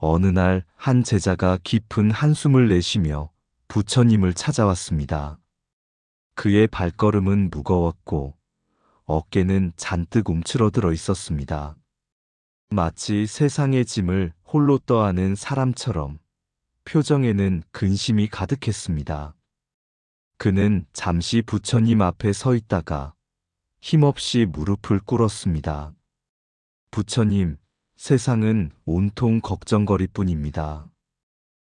어느 날 한 제자가 깊은 한숨을 내쉬며 부처님을 찾아왔습니다. 그의 발걸음은 무거웠고 어깨는 잔뜩 움츠러들어 있었습니다. 마치 세상의 짐을 홀로 떠안은 사람처럼 표정에는 근심이 가득했습니다. 그는 잠시 부처님 앞에 서 있다가 힘없이 무릎을 꿇었습니다. 부처님, 세상은 온통 걱정거릴 뿐입니다.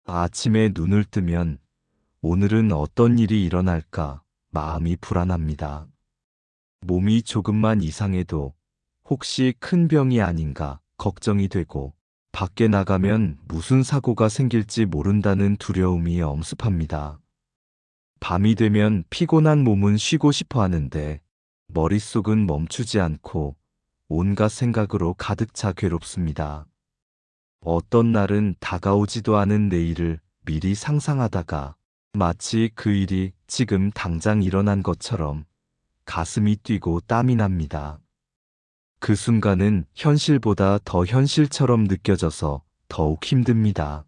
아침에 눈을 뜨면 오늘은 어떤 일이 일어날까 마음이 불안합니다. 몸이 조금만 이상해도 혹시 큰 병이 아닌가 걱정이 되고 밖에 나가면 무슨 사고가 생길지 모른다는 두려움이 엄습합니다. 밤이 되면 피곤한 몸은 쉬고 싶어 하는데 머릿속은 멈추지 않고 온갖 생각으로 가득 차 괴롭습니다. 어떤 날은 다가오지도 않은 내일을 미리 상상하다가 마치 그 일이 지금 당장 일어난 것처럼 가슴이 뛰고 땀이 납니다. 그 순간은 현실보다 더 현실처럼 느껴져서 더욱 힘듭니다.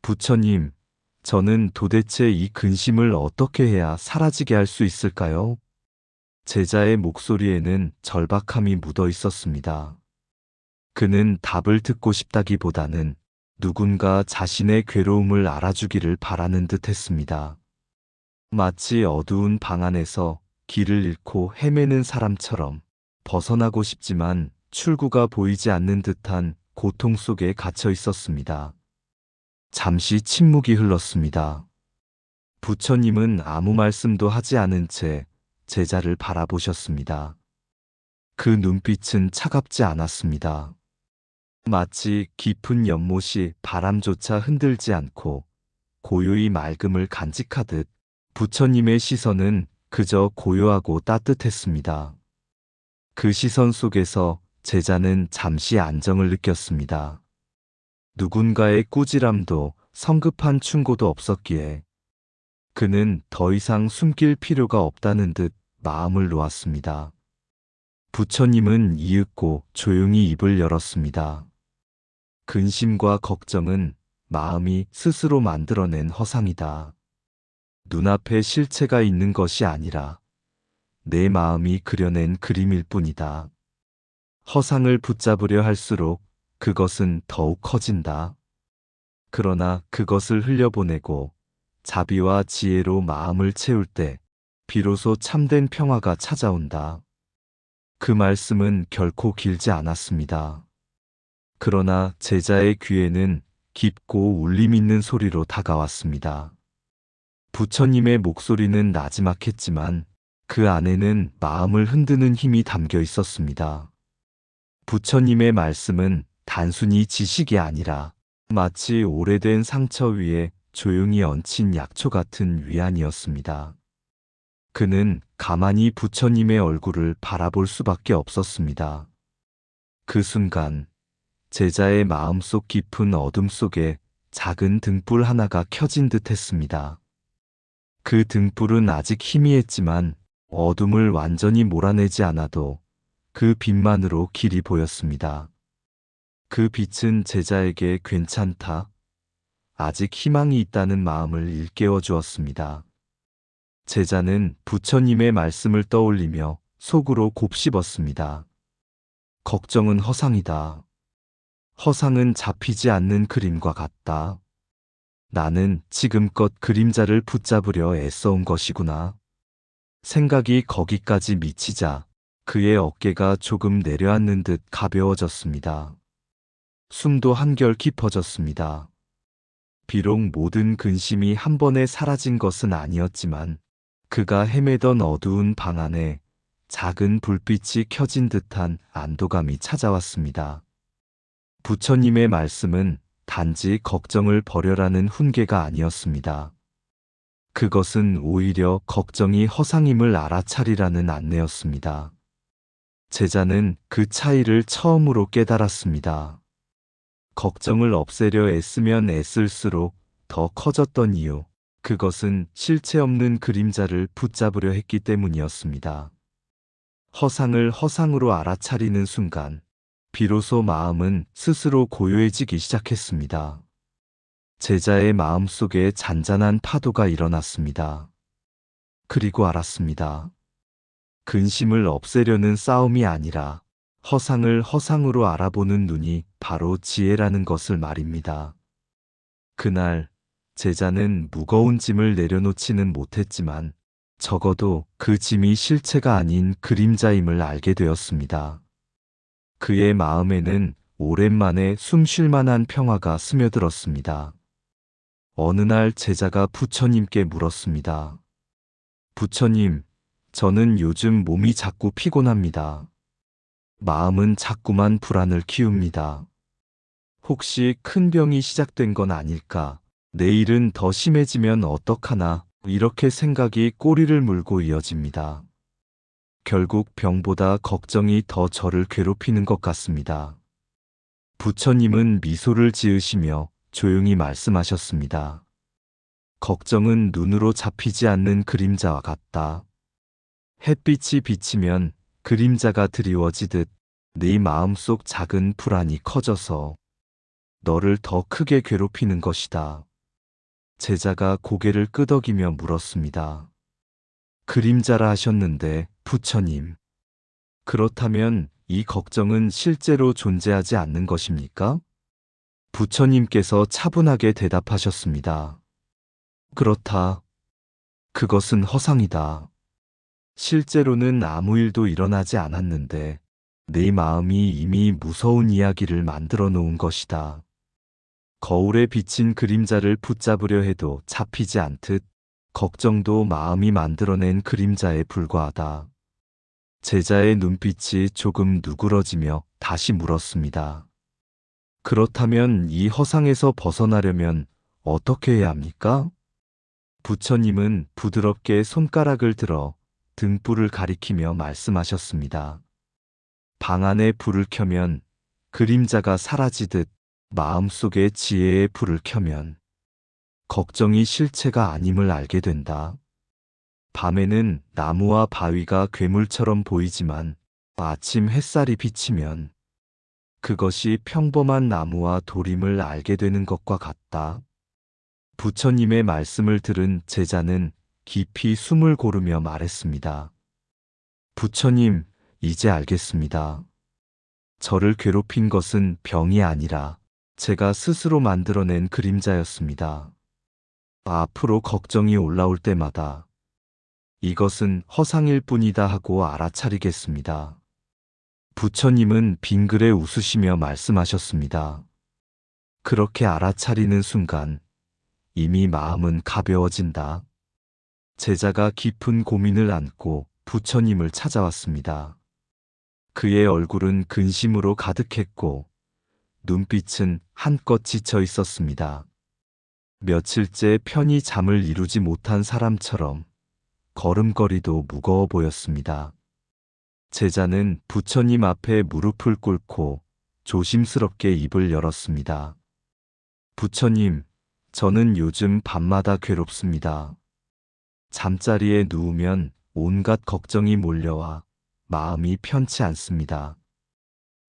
부처님, 저는 도대체 이 근심을 어떻게 해야 사라지게 할 수 있을까요? 제자의 목소리에는 절박함이 묻어 있었습니다. 그는 답을 듣고 싶다기보다는 누군가 자신의 괴로움을 알아주기를 바라는 듯 했습니다. 마치 어두운 방 안에서 길을 잃고 헤매는 사람처럼 벗어나고 싶지만 출구가 보이지 않는 듯한 고통 속에 갇혀 있었습니다. 잠시 침묵이 흘렀습니다. 부처님은 아무 말씀도 하지 않은 채 제자를 바라보셨습니다. 그 눈빛은 차갑지 않았습니다. 마치 깊은 연못이 바람조차 흔들지 않고 고요히 맑음을 간직하듯 부처님의 시선은 그저 고요하고 따뜻했습니다. 그 시선 속에서 제자는 잠시 안정을 느꼈습니다. 누군가의 꾸지람도 성급한 충고도 없었기에 그는 더 이상 숨길 필요가 없다는 듯 마음을 놓았습니다. 부처님은 이윽고 조용히 입을 열었습니다. 근심과 걱정은 마음이 스스로 만들어낸 허상이다. 눈앞에 실체가 있는 것이 아니라 내 마음이 그려낸 그림일 뿐이다. 허상을 붙잡으려 할수록 그것은 더욱 커진다. 그러나 그것을 흘려보내고 자비와 지혜로 마음을 채울 때 비로소 참된 평화가 찾아온다. 그 말씀은 결코 길지 않았습니다. 그러나 제자의 귀에는 깊고 울림 있는 소리로 다가왔습니다. 부처님의 목소리는 나지막했지만 그 안에는 마음을 흔드는 힘이 담겨 있었습니다. 부처님의 말씀은 단순히 지식이 아니라 마치 오래된 상처 위에 조용히 얹힌 약초 같은 위안이었습니다. 그는 가만히 부처님의 얼굴을 바라볼 수밖에 없었습니다. 그 순간 제자의 마음속 깊은 어둠 속에 작은 등불 하나가 켜진 듯 했습니다. 그 등불은 아직 희미했지만 어둠을 완전히 몰아내지 않아도 그 빛만으로 길이 보였습니다. 그 빛은 제자에게 괜찮다, 아직 희망이 있다는 마음을 일깨워 주었습니다. 제자는 부처님의 말씀을 떠올리며 속으로 곱씹었습니다. 걱정은 허상이다. 허상은 잡히지 않는 그림과 같다. 나는 지금껏 그림자를 붙잡으려 애써온 것이구나. 생각이 거기까지 미치자 그의 어깨가 조금 내려앉는 듯 가벼워졌습니다. 숨도 한결 깊어졌습니다. 비록 모든 근심이 한 번에 사라진 것은 아니었지만 그가 헤매던 어두운 방 안에 작은 불빛이 켜진 듯한 안도감이 찾아왔습니다. 부처님의 말씀은 단지 걱정을 버려라는 훈계가 아니었습니다. 그것은 오히려 걱정이 허상임을 알아차리라는 안내였습니다. 제자는 그 차이를 처음으로 깨달았습니다. 걱정을 없애려 애쓰면 애쓸수록 더 커졌던 이유, 그것은 실체 없는 그림자를 붙잡으려 했기 때문이었습니다. 허상을 허상으로 알아차리는 순간, 비로소 마음은 스스로 고요해지기 시작했습니다. 제자의 마음 속에 잔잔한 파도가 일어났습니다. 그리고 알았습니다. 근심을 없애려는 싸움이 아니라 허상을 허상으로 알아보는 눈이 바로 지혜라는 것을 말입니다. 그날 제자는 무거운 짐을 내려놓지는 못했지만 적어도 그 짐이 실체가 아닌 그림자임을 알게 되었습니다. 그의 마음에는 오랜만에 숨 쉴 만한 평화가 스며들었습니다. 어느 날 제자가 부처님께 물었습니다. 부처님, 저는 요즘 몸이 자꾸 피곤합니다. 마음은 자꾸만 불안을 키웁니다. 혹시 큰 병이 시작된 건 아닐까? 내일은 더 심해지면 어떡하나? 이렇게 생각이 꼬리를 물고 이어집니다. 결국 병보다 걱정이 더 저를 괴롭히는 것 같습니다. 부처님은 미소를 지으시며 조용히 말씀하셨습니다. 걱정은 눈으로 잡히지 않는 그림자와 같다. 햇빛이 비치면 그림자가 드리워지듯 네 마음속 작은 불안이 커져서 너를 더 크게 괴롭히는 것이다. 제자가 고개를 끄덕이며 물었습니다. 그림자라 하셨는데 부처님. 그렇다면 이 걱정은 실제로 존재하지 않는 것입니까? 부처님께서 차분하게 대답하셨습니다. 그렇다. 그것은 허상이다. 실제로는 아무 일도 일어나지 않았는데 내 마음이 이미 무서운 이야기를 만들어 놓은 것이다. 거울에 비친 그림자를 붙잡으려 해도 잡히지 않듯 걱정도 마음이 만들어낸 그림자에 불과하다. 제자의 눈빛이 조금 누그러지며 다시 물었습니다. 그렇다면 이 허상에서 벗어나려면 어떻게 해야 합니까? 부처님은 부드럽게 손가락을 들어 등불을 가리키며 말씀하셨습니다. 방 안에 불을 켜면 그림자가 사라지듯 마음속에 지혜의 불을 켜면 걱정이 실체가 아님을 알게 된다. 밤에는 나무와 바위가 괴물처럼 보이지만 아침 햇살이 비치면 그것이 평범한 나무와 돌임을 알게 되는 것과 같다. 부처님의 말씀을 들은 제자는 깊이 숨을 고르며 말했습니다. 부처님, 이제 알겠습니다. 저를 괴롭힌 것은 병이 아니라 제가 스스로 만들어낸 그림자였습니다. 앞으로 걱정이 올라올 때마다 이것은 허상일 뿐이다 하고 알아차리겠습니다. 부처님은 빙글에 웃으시며 말씀하셨습니다. 그렇게 알아차리는 순간 이미 마음은 가벼워진다. 제자가 깊은 고민을 안고 부처님을 찾아왔습니다. 그의 얼굴은 근심으로 가득했고 눈빛은 한껏 지쳐 있었습니다. 며칠째 편히 잠을 이루지 못한 사람처럼 걸음걸이도 무거워 보였습니다. 제자는 부처님 앞에 무릎을 꿇고 조심스럽게 입을 열었습니다. 부처님, 저는 요즘 밤마다 괴롭습니다. 잠자리에 누우면 온갖 걱정이 몰려와 마음이 편치 않습니다.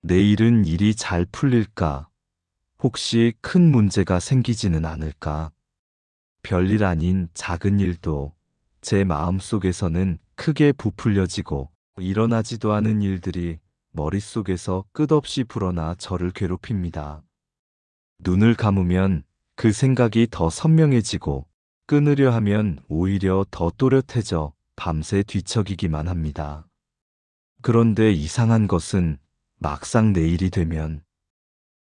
내일은 일이 잘 풀릴까? 혹시 큰 문제가 생기지는 않을까? 별일 아닌 작은 일도 제 마음 속에서는 크게 부풀려지고 일어나지도 않은 일들이 머릿속에서 끝없이 불어나 저를 괴롭힙니다. 눈을 감으면 그 생각이 더 선명해지고 끊으려 하면 오히려 더 또렷해져 밤새 뒤척이기만 합니다. 그런데 이상한 것은 막상 내일이 되면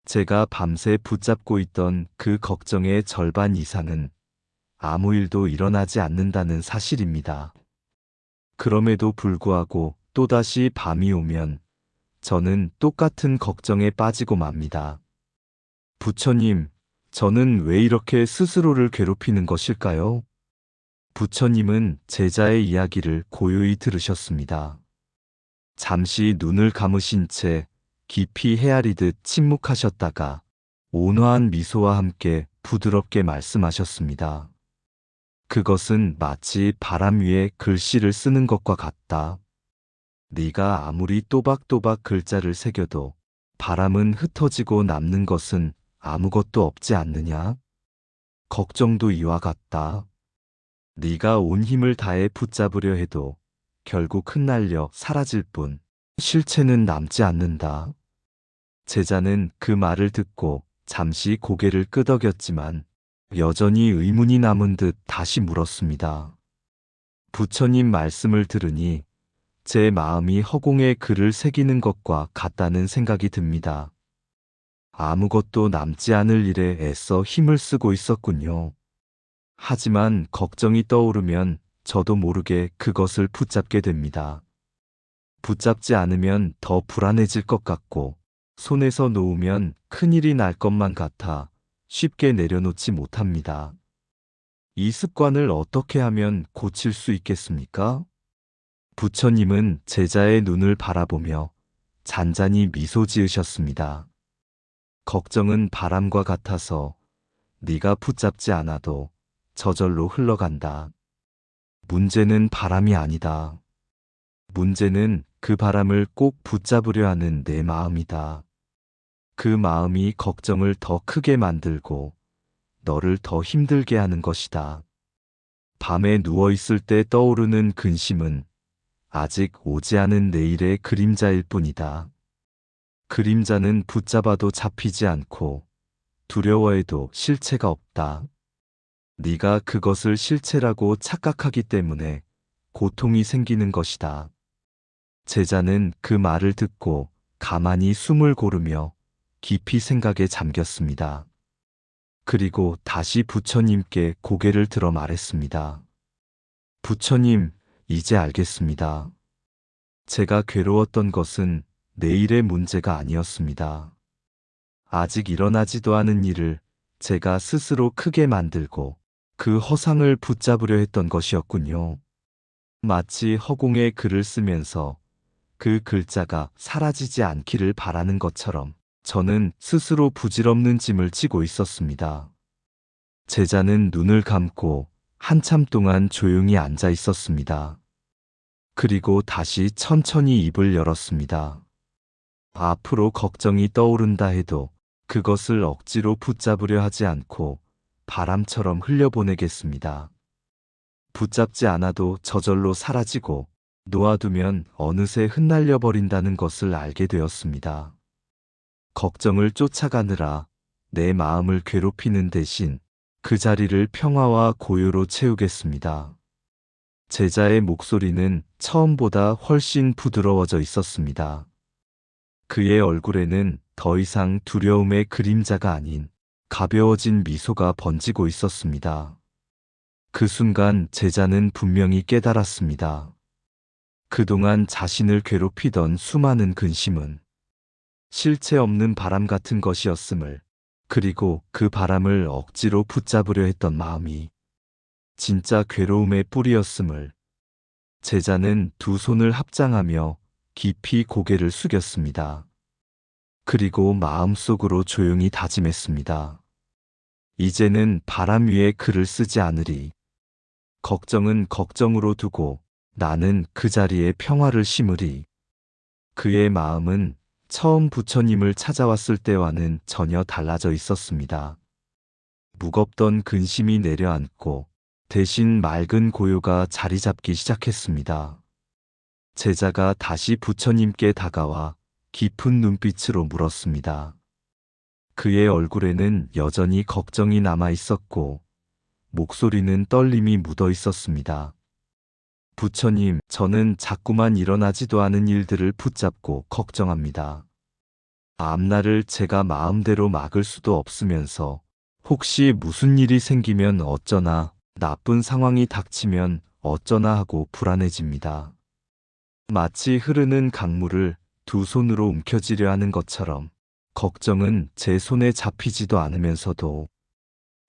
제가 밤새 붙잡고 있던 그 걱정의 절반 이상은 아무 일도 일어나지 않는다는 사실입니다. 그럼에도 불구하고 또다시 밤이 오면 저는 똑같은 걱정에 빠지고 맙니다. 부처님, 저는 왜 이렇게 스스로를 괴롭히는 것일까요? 부처님은 제자의 이야기를 고요히 들으셨습니다. 잠시 눈을 감으신 채 깊이 헤아리듯 침묵하셨다가 온화한 미소와 함께 부드럽게 말씀하셨습니다. 그것은 마치 바람 위에 글씨를 쓰는 것과 같다. 네가 아무리 또박또박 글자를 새겨도 바람은 흩어지고 남는 것은 아무것도 없지 않느냐? 걱정도 이와 같다. 네가 온 힘을 다해 붙잡으려 해도 결국 흩날려 사라질 뿐 실체는 남지 않는다. 제자는 그 말을 듣고 잠시 고개를 끄덕였지만 여전히 의문이 남은 듯 다시 물었습니다. 부처님 말씀을 들으니 제 마음이 허공에 글을 새기는 것과 같다는 생각이 듭니다. 아무것도 남지 않을 일에 애써 힘을 쓰고 있었군요. 하지만 걱정이 떠오르면 저도 모르게 그것을 붙잡게 됩니다. 붙잡지 않으면 더 불안해질 것 같고 손에서 놓으면 큰일이 날 것만 같아 쉽게 내려놓지 못합니다. 이 습관을 어떻게 하면 고칠 수 있겠습니까? 부처님은 제자의 눈을 바라보며 잔잔히 미소 지으셨습니다. 걱정은 바람과 같아서 네가 붙잡지 않아도 저절로 흘러간다. 문제는 바람이 아니다. 문제는 그 바람을 꼭 붙잡으려 하는 내 마음이다. 그 마음이 걱정을 더 크게 만들고 너를 더 힘들게 하는 것이다. 밤에 누워 있을 때 떠오르는 근심은 아직 오지 않은 내일의 그림자일 뿐이다. 그림자는 붙잡아도 잡히지 않고 두려워해도 실체가 없다. 네가 그것을 실체라고 착각하기 때문에 고통이 생기는 것이다. 제자는 그 말을 듣고 가만히 숨을 고르며 깊이 생각에 잠겼습니다. 그리고 다시 부처님께 고개를 들어 말했습니다. 부처님, 이제 알겠습니다. 제가 괴로웠던 것은 내일의 문제가 아니었습니다. 아직 일어나지도 않은 일을 제가 스스로 크게 만들고 그 허상을 붙잡으려 했던 것이었군요. 마치 허공에 글을 쓰면서 그 글자가 사라지지 않기를 바라는 것처럼 저는 스스로 부질없는 짐을 지고 있었습니다. 제자는 눈을 감고 한참 동안 조용히 앉아 있었습니다. 그리고 다시 천천히 입을 열었습니다. 앞으로 걱정이 떠오른다 해도 그것을 억지로 붙잡으려 하지 않고 바람처럼 흘려보내겠습니다. 붙잡지 않아도 저절로 사라지고 놓아두면 어느새 흩날려 버린다는 것을 알게 되었습니다. 걱정을 쫓아가느라 내 마음을 괴롭히는 대신 그 자리를 평화와 고요로 채우겠습니다. 제자의 목소리는 처음보다 훨씬 부드러워져 있었습니다. 그의 얼굴에는 더 이상 두려움의 그림자가 아닌 가벼워진 미소가 번지고 있었습니다. 그 순간 제자는 분명히 깨달았습니다. 그동안 자신을 괴롭히던 수많은 근심은 실체 없는 바람 같은 것이었음을, 그리고 그 바람을 억지로 붙잡으려 했던 마음이 진짜 괴로움의 뿌리였음을 제자는 두 손을 합장하며 깊이 고개를 숙였습니다. 그리고 마음속으로 조용히 다짐했습니다. 이제는 바람 위에 글을 쓰지 않으리. 걱정은 걱정으로 두고 나는 그 자리에 평화를 심으리. 그의 마음은 처음 부처님을 찾아왔을 때와는 전혀 달라져 있었습니다. 무겁던 근심이 내려앉고 대신 맑은 고요가 자리 잡기 시작했습니다. 제자가 다시 부처님께 다가와 깊은 눈빛으로 물었습니다. 그의 얼굴에는 여전히 걱정이 남아 있었고, 목소리는 떨림이 묻어 있었습니다. 부처님, 저는 자꾸만 일어나지도 않은 일들을 붙잡고 걱정합니다. 앞날을 제가 마음대로 막을 수도 없으면서 혹시 무슨 일이 생기면 어쩌나 나쁜 상황이 닥치면 어쩌나 하고 불안해집니다. 마치 흐르는 강물을 두 손으로 움켜쥐려 하는 것처럼 걱정은 제 손에 잡히지도 않으면서도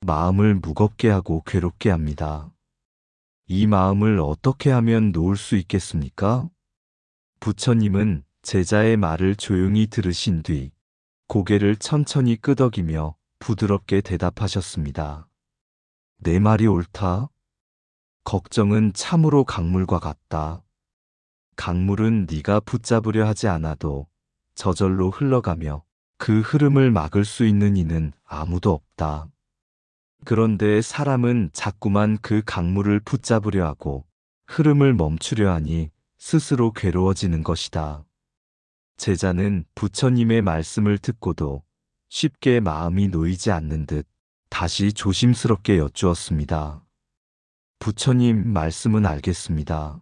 마음을 무겁게 하고 괴롭게 합니다. 이 마음을 어떻게 하면 놓을 수 있겠습니까? 부처님은 제자의 말을 조용히 들으신 뒤 고개를 천천히 끄덕이며 부드럽게 대답하셨습니다. 내 말이 옳다. 걱정은 참으로 강물과 같다. 강물은 네가 붙잡으려 하지 않아도 저절로 흘러가며 그 흐름을 막을 수 있는 이는 아무도 없다. 그런데 사람은 자꾸만 그 강물을 붙잡으려 하고 흐름을 멈추려 하니 스스로 괴로워지는 것이다. 제자는 부처님의 말씀을 듣고도 쉽게 마음이 놓이지 않는 듯 다시 조심스럽게 여쭈었습니다. 부처님 말씀은 알겠습니다.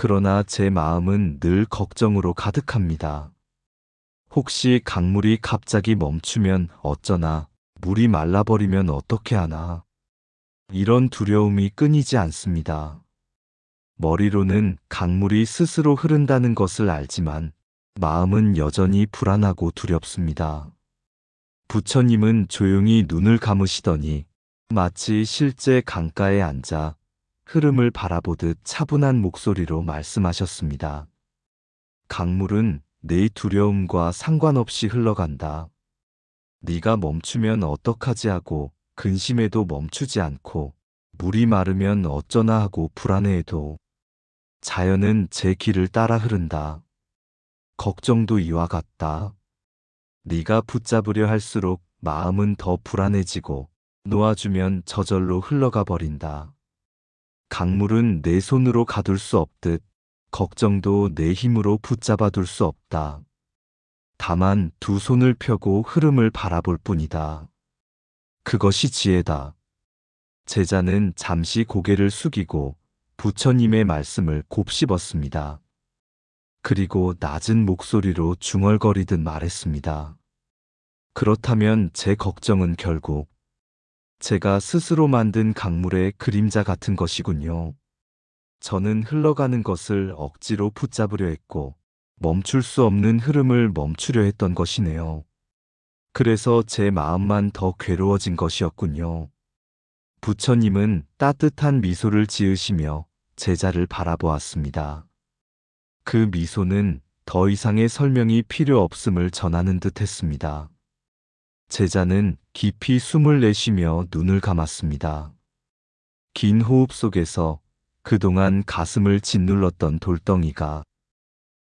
그러나 제 마음은 늘 걱정으로 가득합니다. 혹시 강물이 갑자기 멈추면 어쩌나 물이 말라버리면 어떻게 하나. 이런 두려움이 끊이지 않습니다. 머리로는 강물이 스스로 흐른다는 것을 알지만 마음은 여전히 불안하고 두렵습니다. 부처님은 조용히 눈을 감으시더니 마치 실제 강가에 앉아 흐름을 바라보듯 차분한 목소리로 말씀하셨습니다. 강물은 내 두려움과 상관없이 흘러간다. 네가 멈추면 어떡하지 하고 근심해도 멈추지 않고 물이 마르면 어쩌나 하고 불안해해도 자연은 제 길을 따라 흐른다. 걱정도 이와 같다. 네가 붙잡으려 할수록 마음은 더 불안해지고 놓아주면 저절로 흘러가 버린다. 강물은 내 손으로 가둘 수 없듯 걱정도 내 힘으로 붙잡아 둘 수 없다. 다만 두 손을 펴고 흐름을 바라볼 뿐이다. 그것이 지혜다. 제자는 잠시 고개를 숙이고 부처님의 말씀을 곱씹었습니다. 그리고 낮은 목소리로 중얼거리듯 말했습니다. 그렇다면 제 걱정은 결국 제가 스스로 만든 강물의 그림자 같은 것이군요. 저는 흘러가는 것을 억지로 붙잡으려 했고 멈출 수 없는 흐름을 멈추려 했던 것이네요. 그래서 제 마음만 더 괴로워진 것이었군요. 부처님은 따뜻한 미소를 지으시며 제자를 바라보았습니다. 그 미소는 더 이상의 설명이 필요 없음을 전하는 듯 했습니다. 제자는 깊이 숨을 내쉬며 눈을 감았습니다. 긴 호흡 속에서 그동안 가슴을 짓눌렀던 돌덩이가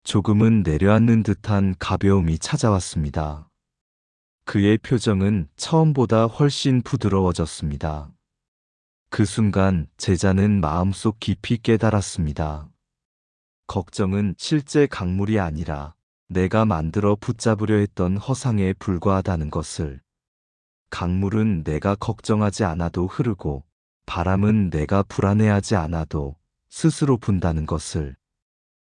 조금은 내려앉는 듯한 가벼움이 찾아왔습니다. 그의 표정은 처음보다 훨씬 부드러워졌습니다. 그 순간 제자는 마음속 깊이 깨달았습니다. 걱정은 실제 강물이 아니라 내가 만들어 붙잡으려 했던 허상에 불과하다는 것을. 강물은 내가 걱정하지 않아도 흐르고 바람은 내가 불안해하지 않아도 스스로 분다는 것을.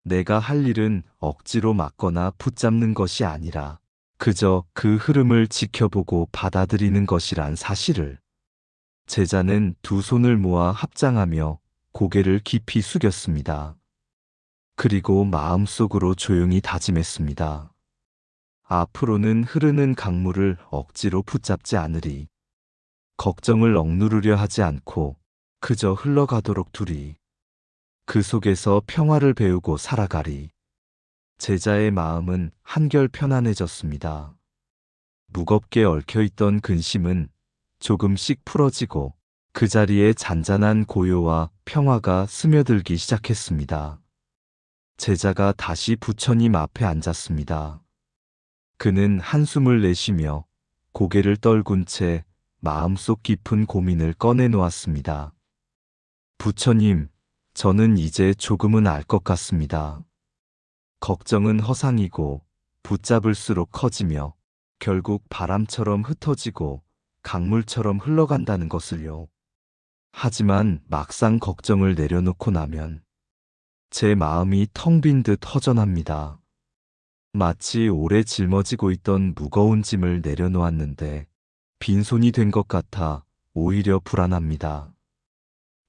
내가 할 일은 억지로 막거나 붙잡는 것이 아니라 그저 그 흐름을 지켜보고 받아들이는 것이란 사실을. 제자는 두 손을 모아 합장하며 고개를 깊이 숙였습니다. 그리고 마음속으로 조용히 다짐했습니다. 앞으로는 흐르는 강물을 억지로 붙잡지 않으리. 걱정을 억누르려 하지 않고 그저 흘러가도록 두리. 그 속에서 평화를 배우고 살아가리. 제자의 마음은 한결 편안해졌습니다. 무겁게 얽혀있던 근심은 조금씩 풀어지고 그 자리에 잔잔한 고요와 평화가 스며들기 시작했습니다. 제자가 다시 부처님 앞에 앉았습니다. 그는 한숨을 내쉬며 고개를 떨군 채 마음속 깊은 고민을 꺼내놓았습니다. 부처님, 저는 이제 조금은 알 것 같습니다. 걱정은 허상이고 붙잡을수록 커지며 결국 바람처럼 흩어지고 강물처럼 흘러간다는 것을요. 하지만 막상 걱정을 내려놓고 나면 제 마음이 텅 빈 듯 허전합니다. 마치 오래 짊어지고 있던 무거운 짐을 내려놓았는데 빈손이 된 것 같아 오히려 불안합니다.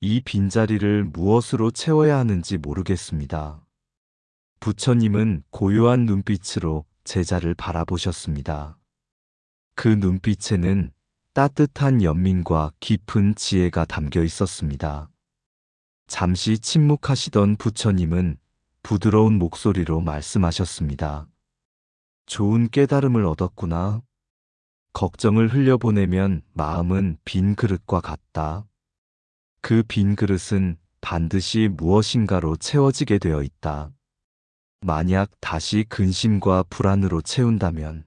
이 빈자리를 무엇으로 채워야 하는지 모르겠습니다. 부처님은 고요한 눈빛으로 제자를 바라보셨습니다. 그 눈빛에는 따뜻한 연민과 깊은 지혜가 담겨 있었습니다. 잠시 침묵하시던 부처님은 부드러운 목소리로 말씀하셨습니다. 좋은 깨달음을 얻었구나. 걱정을 흘려보내면 마음은 빈 그릇과 같다. 그 빈 그릇은 반드시 무엇인가로 채워지게 되어 있다. 만약 다시 근심과 불안으로 채운다면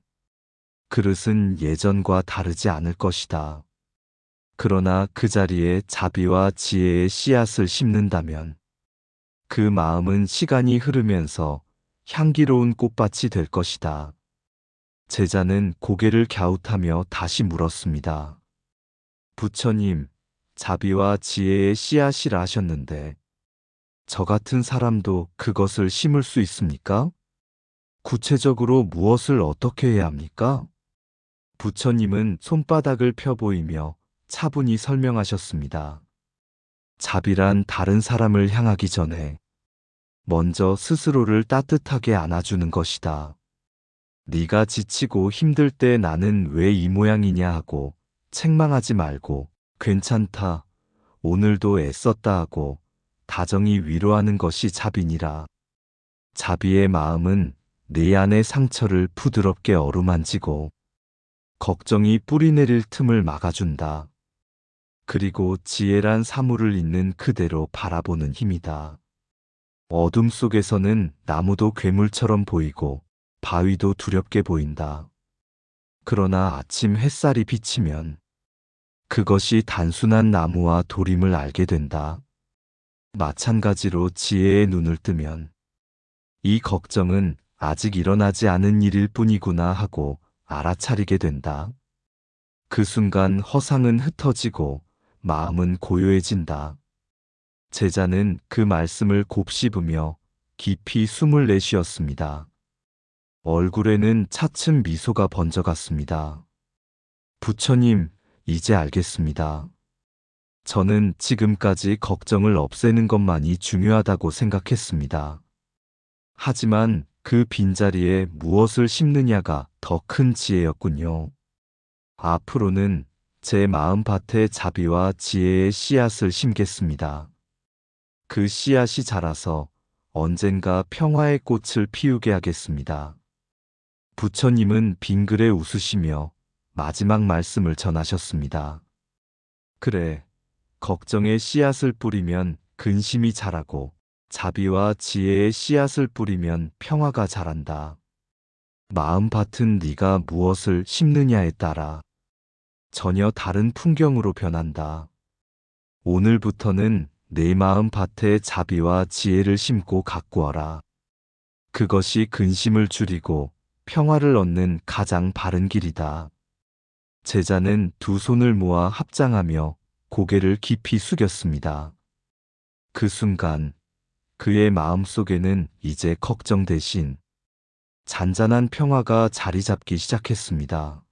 그릇은 예전과 다르지 않을 것이다. 그러나 그 자리에 자비와 지혜의 씨앗을 심는다면 그 마음은 시간이 흐르면서 향기로운 꽃밭이 될 것이다. 제자는 고개를 갸웃하며 다시 물었습니다. 부처님, 자비와 지혜의 씨앗이라 하셨는데 저 같은 사람도 그것을 심을 수 있습니까? 구체적으로 무엇을 어떻게 해야 합니까? 부처님은 손바닥을 펴 보이며 차분히 설명하셨습니다. 자비란 다른 사람을 향하기 전에 먼저 스스로를 따뜻하게 안아주는 것이다. 네가 지치고 힘들 때 나는 왜 이 모양이냐 하고 책망하지 말고 괜찮다. 오늘도 애썼다 하고 다정히 위로하는 것이 자비니라. 자비의 마음은 내 안의 상처를 부드럽게 어루만지고 걱정이 뿌리내릴 틈을 막아준다. 그리고 지혜란 사물을 있는 그대로 바라보는 힘이다. 어둠 속에서는 나무도 괴물처럼 보이고 바위도 두렵게 보인다. 그러나 아침 햇살이 비치면 그것이 단순한 나무와 돌임을 알게 된다. 마찬가지로 지혜의 눈을 뜨면 이 걱정은 아직 일어나지 않은 일일 뿐이구나 하고 알아차리게 된다. 그 순간 허상은 흩어지고 마음은 고요해진다. 제자는 그 말씀을 곱씹으며 깊이 숨을 내쉬었습니다. 얼굴에는 차츰 미소가 번져갔습니다. 부처님, 이제 알겠습니다. 저는 지금까지 걱정을 없애는 것만이 중요하다고 생각했습니다. 하지만 그 빈자리에 무엇을 심느냐가 더 큰 지혜였군요. 앞으로는 제 마음밭에 자비와 지혜의 씨앗을 심겠습니다. 그 씨앗이 자라서 언젠가 평화의 꽃을 피우게 하겠습니다. 부처님은 빙글에 웃으시며 마지막 말씀을 전하셨습니다. 그래, 걱정의 씨앗을 뿌리면 근심이 자라고 자비와 지혜의 씨앗을 뿌리면 평화가 자란다. 마음밭은 네가 무엇을 심느냐에 따라 전혀 다른 풍경으로 변한다. 오늘부터는 내 마음 밭에 자비와 지혜를 심고 가꾸어라. 그것이 근심을 줄이고 평화를 얻는 가장 바른 길이다. 제자는 두 손을 모아 합장하며 고개를 깊이 숙였습니다. 그 순간 그의 마음 속에는 이제 걱정 대신 잔잔한 평화가 자리 잡기 시작했습니다.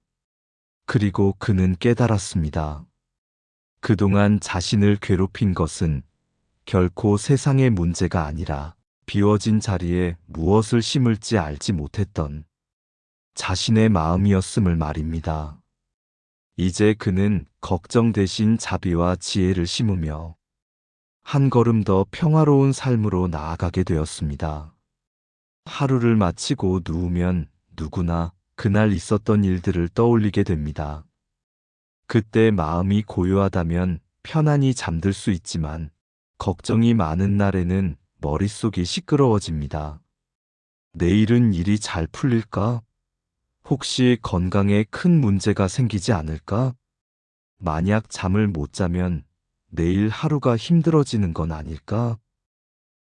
그리고 그는 깨달았습니다. 그동안 자신을 괴롭힌 것은 결코 세상의 문제가 아니라 비워진 자리에 무엇을 심을지 알지 못했던 자신의 마음이었음을 말입니다. 이제 그는 걱정 대신 자비와 지혜를 심으며 한 걸음 더 평화로운 삶으로 나아가게 되었습니다. 하루를 마치고 누우면 누구나 그날 있었던 일들을 떠올리게 됩니다. 그때 마음이 고요하다면 편안히 잠들 수 있지만 걱정이 많은 날에는 머릿속이 시끄러워집니다. 내일은 일이 잘 풀릴까? 혹시 건강에 큰 문제가 생기지 않을까? 만약 잠을 못 자면 내일 하루가 힘들어지는 건 아닐까?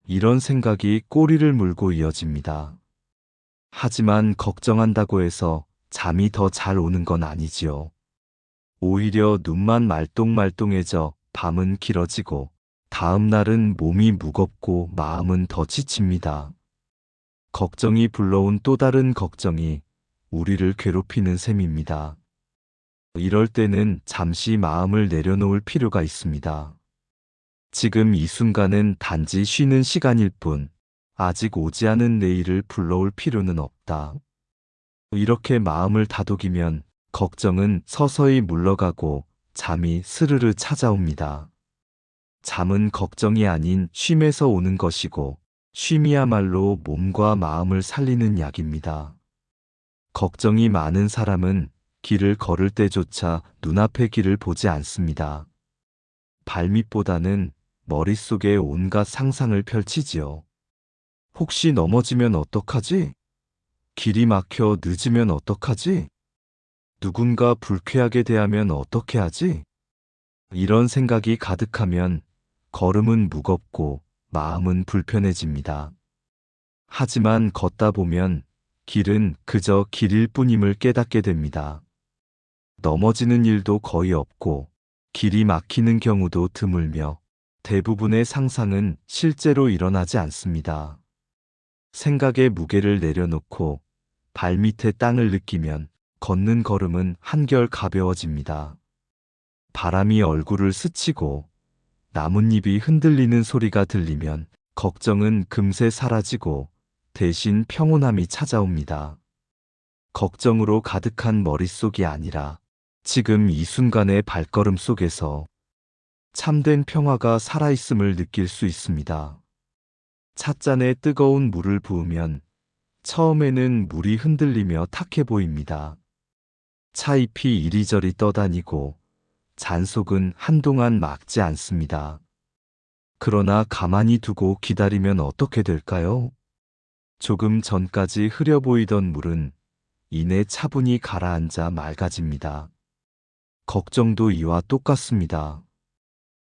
이런 생각이 꼬리를 물고 이어집니다. 하지만 걱정한다고 해서 잠이 더 잘 오는 건 아니지요. 오히려 눈만 말똥말똥해져 밤은 길어지고 다음 날은 몸이 무겁고 마음은 더 지칩니다. 걱정이 불러온 또 다른 걱정이 우리를 괴롭히는 셈입니다. 이럴 때는 잠시 마음을 내려놓을 필요가 있습니다. 지금 이 순간은 단지 쉬는 시간일 뿐, 아직 오지 않은 내일을 불러올 필요는 없다. 이렇게 마음을 다독이면 걱정은 서서히 물러가고 잠이 스르르 찾아옵니다. 잠은 걱정이 아닌 쉼에서 오는 것이고 쉼이야말로 몸과 마음을 살리는 약입니다. 걱정이 많은 사람은 길을 걸을 때조차 눈앞의 길을 보지 않습니다. 발밑보다는 머릿속에 온갖 상상을 펼치지요. 혹시 넘어지면 어떡하지? 길이 막혀 늦으면 어떡하지? 누군가 불쾌하게 대하면 어떻게 하지? 이런 생각이 가득하면 걸음은 무겁고 마음은 불편해집니다. 하지만 걷다 보면 길은 그저 길일 뿐임을 깨닫게 됩니다. 넘어지는 일도 거의 없고 길이 막히는 경우도 드물며 대부분의 상상은 실제로 일어나지 않습니다. 생각의 무게를 내려놓고 발밑에 땅을 느끼면 걷는 걸음은 한결 가벼워집니다. 바람이 얼굴을 스치고 나뭇잎이 흔들리는 소리가 들리면 걱정은 금세 사라지고 대신 평온함이 찾아옵니다. 걱정으로 가득한 머릿속이 아니라 지금 이 순간의 발걸음 속에서 참된 평화가 살아있음을 느낄 수 있습니다. 찻잔에 뜨거운 물을 부으면 처음에는 물이 흔들리며 탁해 보입니다. 차잎이 이리저리 떠다니고 잔속은 한동안 막지 않습니다. 그러나 가만히 두고 기다리면 어떻게 될까요? 조금 전까지 흐려 보이던 물은 이내 차분히 가라앉아 맑아집니다. 걱정도 이와 똑같습니다.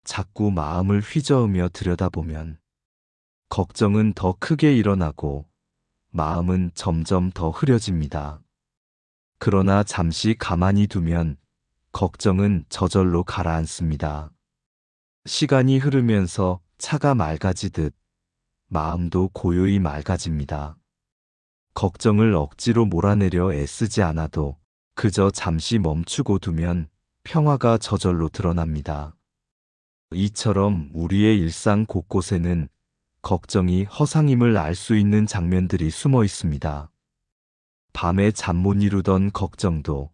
자꾸 마음을 휘저으며 들여다보면 걱정은 더 크게 일어나고 마음은 점점 더 흐려집니다. 그러나 잠시 가만히 두면 걱정은 저절로 가라앉습니다. 시간이 흐르면서 차가 맑아지듯 마음도 고요히 맑아집니다. 걱정을 억지로 몰아내려 애쓰지 않아도 그저 잠시 멈추고 두면 평화가 저절로 드러납니다. 이처럼 우리의 일상 곳곳에는 걱정이 허상임을 알 수 있는 장면들이 숨어 있습니다. 밤에 잠 못 이루던 걱정도,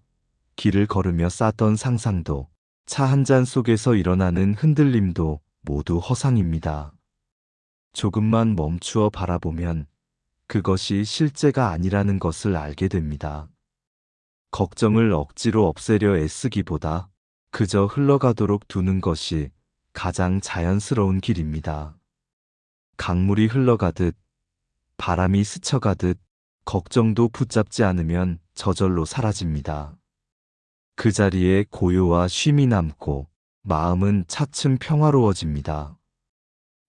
길을 걸으며 쌌던 상상도, 차 한 잔 속에서 일어나는 흔들림도 모두 허상입니다. 조금만 멈추어 바라보면 그것이 실제가 아니라는 것을 알게 됩니다. 걱정을 억지로 없애려 애쓰기보다 그저 흘러가도록 두는 것이 가장 자연스러운 길입니다. 강물이 흘러가듯 바람이 스쳐가듯 걱정도 붙잡지 않으면 저절로 사라집니다. 그 자리에 고요와 쉼이 남고 마음은 차츰 평화로워집니다.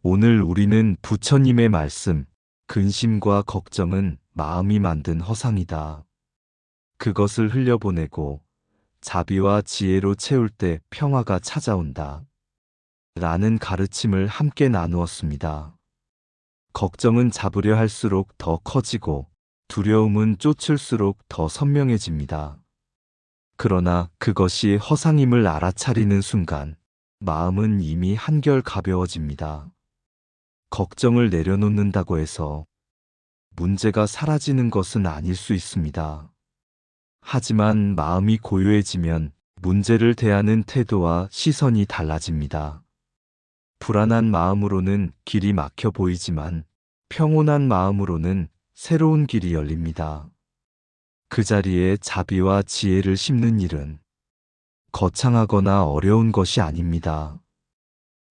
오늘 우리는 부처님의 말씀, 근심과 걱정은 마음이 만든 허상이다. 그것을 흘려보내고 자비와 지혜로 채울 때 평화가 찾아온다. 라는 가르침을 함께 나누었습니다. 걱정은 잡으려 할수록 더 커지고 두려움은 쫓을수록 더 선명해집니다. 그러나 그것이 허상임을 알아차리는 순간 마음은 이미 한결 가벼워집니다. 걱정을 내려놓는다고 해서 문제가 사라지는 것은 아닐 수 있습니다. 하지만 마음이 고요해지면 문제를 대하는 태도와 시선이 달라집니다. 불안한 마음으로는 길이 막혀 보이지만 평온한 마음으로는 새로운 길이 열립니다. 그 자리에 자비와 지혜를 심는 일은 거창하거나 어려운 것이 아닙니다.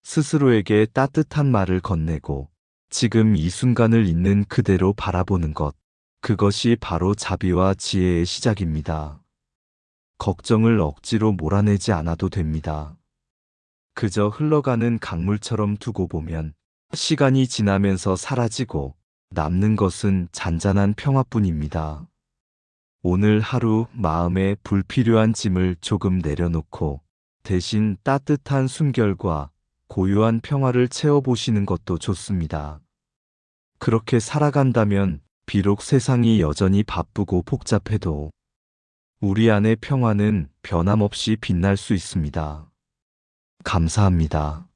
스스로에게 따뜻한 말을 건네고 지금 이 순간을 있는 그대로 바라보는 것, 그것이 바로 자비와 지혜의 시작입니다. 걱정을 억지로 몰아내지 않아도 됩니다. 그저 흘러가는 강물처럼 두고 보면 시간이 지나면서 사라지고 남는 것은 잔잔한 평화뿐입니다. 오늘 하루 마음에 불필요한 짐을 조금 내려놓고 대신 따뜻한 숨결과 고요한 평화를 채워보시는 것도 좋습니다. 그렇게 살아간다면 비록 세상이 여전히 바쁘고 복잡해도 우리 안의 평화는 변함없이 빛날 수 있습니다. 감사합니다.